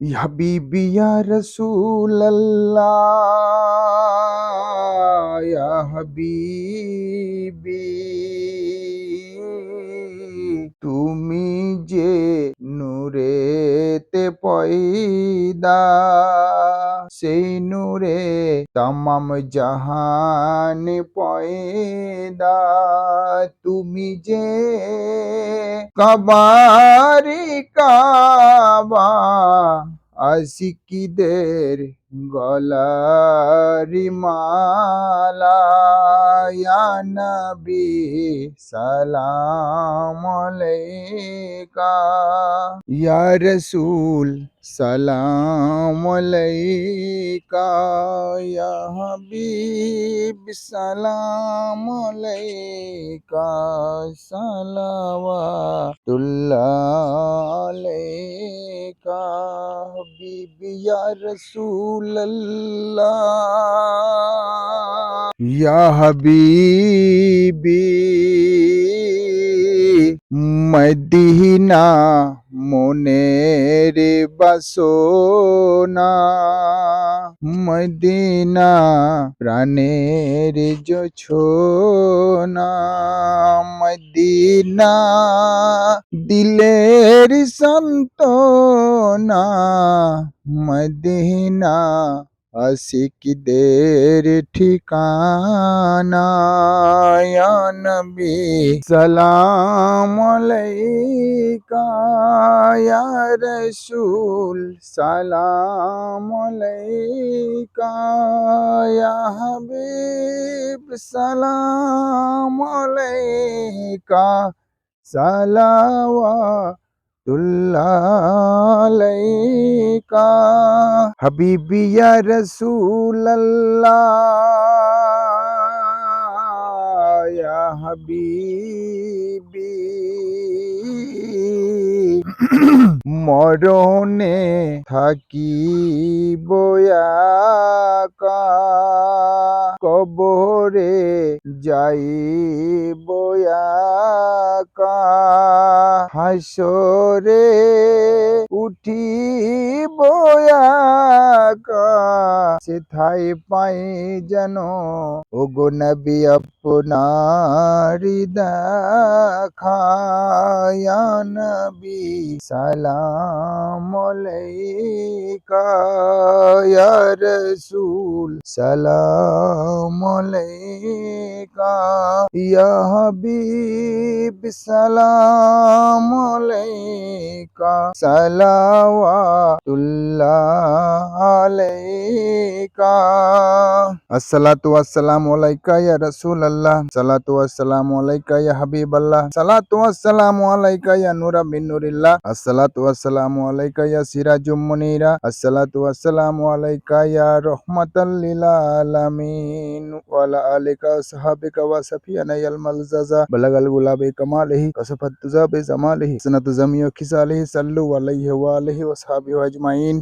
ইয়া হাবিবি ইয়া হাবিবি তুমি যে নূরেতে পয়দা তামাম জাহান পয়দা তুমি যে কবারি কাবা আশিকিদের গলারি মালা নবী সালাম আলাইকা। ইয়া রাসূল সালাম আলাইকা। ইয়া হাবিব সালাম আলাইকা। সালাওয়াতুল্লাহ আলাইকা। হাবিবি ইয়া ইয়া হাবিবি মদিনা মনের বাসনা মদিনা প্রাণের জোছনা মদিনা দিলের সন্তনা মদিনা हँसी की देर ठिकाना, या नबी, सलाम अलैका, या रसूल, सलाम अलैका हबीब, सलाम अलैका, सलावा সালাওয়াতুল্লাহ আলাইকা হাবিবি ইয়া রাসূলাল্লাহ ইয়া হাবিবি মরণে থাকিব একা কবরে যাইব একা হাসরে উঠিব একা সেথায় পাই যেন ওগো নবী আপনারি দেখা ইয়া নবী সালাম আলাইকা ইয়া রাসূল সালাম আলাইকা ইয়া হাবিব সালাম আলাইকা সালাওয়াতুল্লাহ আলাইকা আসসালাতু ওয়াসসালামু আলাইকা ইয়া রাসূলুল্লাহ। সালাতু ওয়াসসালামু আলাইকা ইয়া হাবিবাল্লাহ। সালাতু ওয়াসসালামু আলাইকা ইয়া নূরা মিন নূরিল্লাহ। আসসালাতু ওয়াসসালামু আলাইকা ইয়া সিরাজুম মুনীরা। আসসালাতু ওয়াসসালামু আলাইকা ইয়া রাহমাতাল লিল আলামিন। ওয়া আলা আলিকা ওয়া সাহাবিকা ওয়া সাফিয়ানা ইয়াল মালজাজা। বালাগাল গুলাবে কামালিহি। ওয়াসাফাত তুজা বে জামালিহি। সনাতু জামিউ খিসালিহি সাল্লু আলাইহি ওয়া আলিহি ওয়া সাহবিহি আজমাইন।